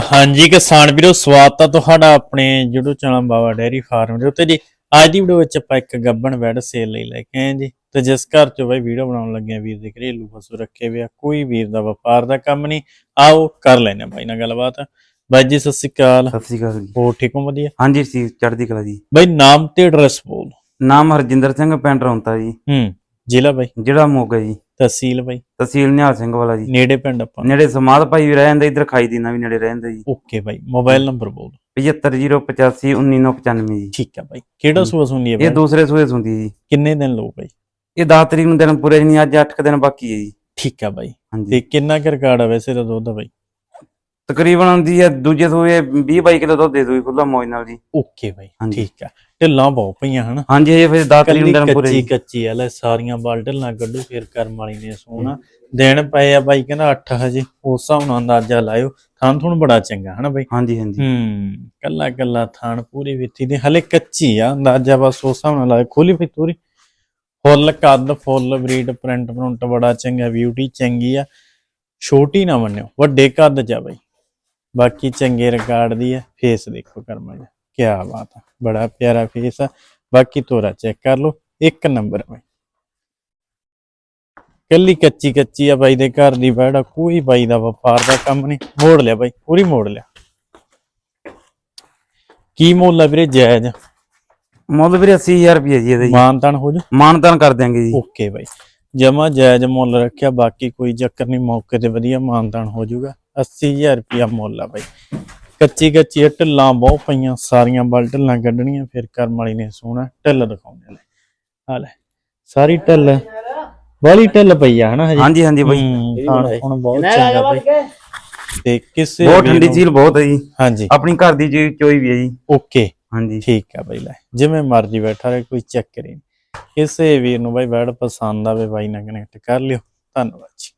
ਹਾਂਜੀ ਕਿਸਾਨ ਵੀਰੋ ਸਵਾਗਤ ਆ ਤੁਹਾਡਾ ਆਪਣੇ YouTube channel Baba dairy farm ਦੇ ਉੱਤੇ ਜੀ। ਅੱਜ ਦੀ ਵੀਡੀਓ ਵਿੱਚ ਆਪਾਂ ਇੱਕ ਗੱਬਣ ਬੈਡ ਸੇਲ ਲਈ ਲੈ ਕੇ ਆਏ ਜੀ ਤੇ ਜਿਸ ਘਰ ਚ ਬਈ ਵੀਡੀਓ ਬਣਾਉਣ ਲੱਗੇ ਆ ਵੀਰ ਦੇ ਘਰੇਲੂ ਪਸ਼ੂ ਰੱਖੇ ਹੋਏ ਆ ਕੋਈ ਵੀਰ ਦਾ ਵਪਾਰ ਦਾ ਕੰਮ ਨਹੀਂ। ਆਓ ਕਰ ਲੈਨੇ ਬਾਈ ਨਾਲ ਗੱਲਬਾਤ। ਬਾਈ ਜੀ ਸਤਿ ਸ਼੍ਰੀ ਅਕਾਲ। ਸਤਿ ਸ਼੍ਰੀ ਅਕਾਲ ਜੀ। ਹੋਰ ਠੀਕ ਹੋ? ਵਧੀਆ? ਹਾਂਜੀ ਸੀ ਚੜ੍ਹਦੀ ਕਲਾ ਜੀ। ਬਾਈ ਨਾਮ ਤੇ ਐਡਰੈਸ ਬੋਲ ਨਾਮ ਹਰਜਿੰਦਰ ਸਿੰਘ ਪਿੰਡ ਰੌਂਤਾ ਜੀ। ਹੂੰ ਜ਼ਿਲ੍ਹਾ ਬਾਈ। ਜਿਹੜਾ ਮੋਗਾ ਜੀ। ਤਹਿਸੀਲ ਬਾਈ? ਤਹਿਸੀਲ ਨਿਹਾਲ ਸਿੰਘ ਵਾਲਾ ਜੀ। ਨੇੜੇ ਪਿੰਡ ਆਪਾਂ? ਨੇੜੇ ਸਮਾਦ ਭਾਈ ਵੀ ਰਹਿ ਜਾਂਦਾ ਇਧਰ ਖਾਈ ਦੀਨਾ ਵੀ ਨੇੜੇ ਰਹਿੰਦਾ ਜੀ। ਓਕੇ ਬਾਈ ਮੋਬਾਈਲ ਨੰਬਰ ਬੋਲ। 75085 19995 ਜੀ। ਠੀਕ ਆ ਬਾਈ ਕਿਹੜਾ ਸੂਆ ਸੁਣੀ ਹੈ ਇਹ ਦੂਸਰੇ ਸੂਏ ਹੁੰਦੀ ਜੀ। ਕਿੰਨੇ ਦਿਨ ਲਓ ਬਾਈ? ਇਹ 10 ਤਰੀਕ ਨੂੰ ਦਿਨ ਪੂਰੇ ਨਹੀਂ ਅੱਜ 8 ਦਿਨ ਬਾਕੀ ਹੈ ਜੀ। ਠੀਕ ਆ ਬਾਈ। ਤੇ ਕਿੰਨਾ ਕੁ ਰਿਕਾਰਡ ਆ ਵੈਸੇ ਦਾ ਦੁੱਧ ਬਾਈ? ਤਕਰੀਬਨ ਹੁੰਦੀ ਹੈ ਦੂਜੇ ਸੂਏ 20 22 ਕਿਲੋ ਦੁੱਧ ਦੇ ਦੂਈ ਖੁੱਲਾ ਮੌਜ ਨਾਲ ਜੀ। Okay bye. ਠੀਕ ਆ ਢਿੱਲਾਂ ਬਹੁਤ ਪਈਆਂ ਹਨਾ। ਹਾਂਜੀ ਇਹ ਫਿਰ 10 ਤਰੀਕ ਦਿਨ ਪੂਰੇ ਕੱਚੀ ਕੱਚੀ ਆ ਲੈ ਸਾਰੀਆਂ ਬਾਲ ਢਿੱਲਾਂ ਕੱਢੂ ਫੇਰ ਕਰਮ ਵਾਲੀ ਨੇ ਸੋਣਾ ਦਿਨ ਪਏ ਆ ਬਾਈ ਕਹਿੰਦਾ 8 ਹਜੇ ਉਸ ਹਿਸਾਬ ਨਾਲ ਅੰਦਾਜ਼ਾ ਲਾਇਓ। ਥਾਂ ਥੁਣ ਬੜਾ ਚੰਗਾ ਹਨਾ ਬਾਈ। ਹਾਂਜੀ ਹਾਂਜੀ। ਹੂੰ ਕੱਲਾ ਕੱਲਾ ਥਾਣ ਪੂਰੀ ਵਿੱਥੀ ਦੀ ਹਲੇ ਕੱਚੀ ਆ ਅੰਦਾਜ਼ਾ ਬਸ ਉਸ ਹਿਸਾਬ ਨਾਲ ਲਾਇਓ। ਖੋਲੀ ਫੇ ਪੂਰੀ ਫੁੱਲ ਕੱਦ ਫੁੱਲ ਬਰੀਡ ਪ੍ਰਿੰਟ ਪ੍ਰਿੰਟ ਬੜਾ ਚੰਗਾ ਬਿਊਟੀ ਚੰਗੀ ਆ। ਛੋਟੀ ਨਾ ਮੰਨਿਓ ਵੱਡੇ ਕੱਦ ਚ ਆ ਬਾਈ। ਬਾਕੀ ਚੰਗੇ ਰਿਕਾਰਡ ਦੀ ਆ ਫੇਸ ਦੇਖੋ ਕਰਮਾ ਜੀ ਕੀ ਬਾਤ ਆ ਬੜਾ ਪਿਆਰਾ ਫੇਸ ਆ ਬਾਕੀ ਤੋਰਾ ਚੈੱਕ ਕਰ ਲਓ। ਇੱਕ ਨੰਬਰ ਬਾਈ। ਕੱਲੀ ਕੱਚੀ ਕੱਚੀ ਆ ਬਾਈ ਦੇ ਘਰ ਦੀ ਬੈੜਾ ਕੋਈ ਬਾਈ ਦਾ ਵਪਾਰ ਦਾ ਕੰਮ ਨਹੀਂ। ਮੋੜ ਲਿਆ ਬਾਈ। ਪੂਰੀ ਮੋੜ ਲਿਆ। ਕੀ ਮੁੱਲ ਆ ਵੀਰੇ ਜਾਇਜ਼? ਮੁੱਲ ਵੀਰੇ 80000 ਰੁਪਏ ਜੀ ਇਹਦਾ ਜੀ। ਮਾਨਤਾਨ ਹੋ ਜਾ? ਮਾਨਤਾਨ ਕਰ ਦਿਆਂਗੇ ਜੀ। Okay bye. ਜਮਾ ਜਾਇਜ਼ ਮੁੱਲ ਰੱਖਿਆ। ਬਾਕੀ ਕੋਈ ਚੱਕਰ ਨਹੀਂ। ਮੌਕੇ ਤੇ ਵਧੀਆ ਮਾਨਤਾਨ ਹੋ ਜਾਊਗਾ 80000 ਰੁਪਿਆ ਮੁੱਲ ਆ ਬਾਈ। ਕੱਚੀ ਕੱਚੀ ਢਿੱਲਾਂ ਬਹੁਤ ਪਈਆਂ ਸਾਰੀਆਂ ਬਲ ਢਿੱਲਾਂ ਕੱਢਣੀਆਂ ਫਿਰ ਕਰਮ ਵਾਲੀ ਨੇ ਸੋਹਣਾ ਢਿੱਲ ਦਿਖਾਉਂਦੇ ਲੈ। ਆ ਲੈ ਸਾਰੀ ਢਿੱਲ ਵਾਲੀ ਢਿੱਲ ਪਈ ਆ ਹਨਾ ਹਜੇ? ਹਾਂਜੀ ਹਾਂਜੀ ਬਾਈ। ਹੁਣ ਬਹੁਤ ਚੰਗਾ ਬਾਈ। ਤੇ ਕਿਸੇ ਬਹੁਤ ਠੰਡੀ ਨੂੰ- ਝੀਲ ਬਹੁਤ ਹੈ ਜੀ। ਹਾਂਜੀ। ਆਪਣੀ ਘਰ ਦੀ ਜੀ ਚੋਈ ਵੀ ਹੈ ਜੀ। ਓਕੇ। ਹਾਂਜੀ। ਠੀਕ ਆ ਬਾਈ ਲੈ ਜਿਵੇਂ ਮਰਜ਼ੀ ਬੈਠਾ ਰਹੇ ਕੋਈ ਚੱਕਰ ਨਹੀਂ। ਕਿਸੇ ਵੀਰ ਨੂੰ ਬਾਈ ਬੈਡ ਪਸੰਦ ਆਵੇ ਬਾਈ ਨਾਲ ਕਨੈਕਟ ਕਰ ਲਿਓ। ਧੰਨਵਾਦ ਜੀ।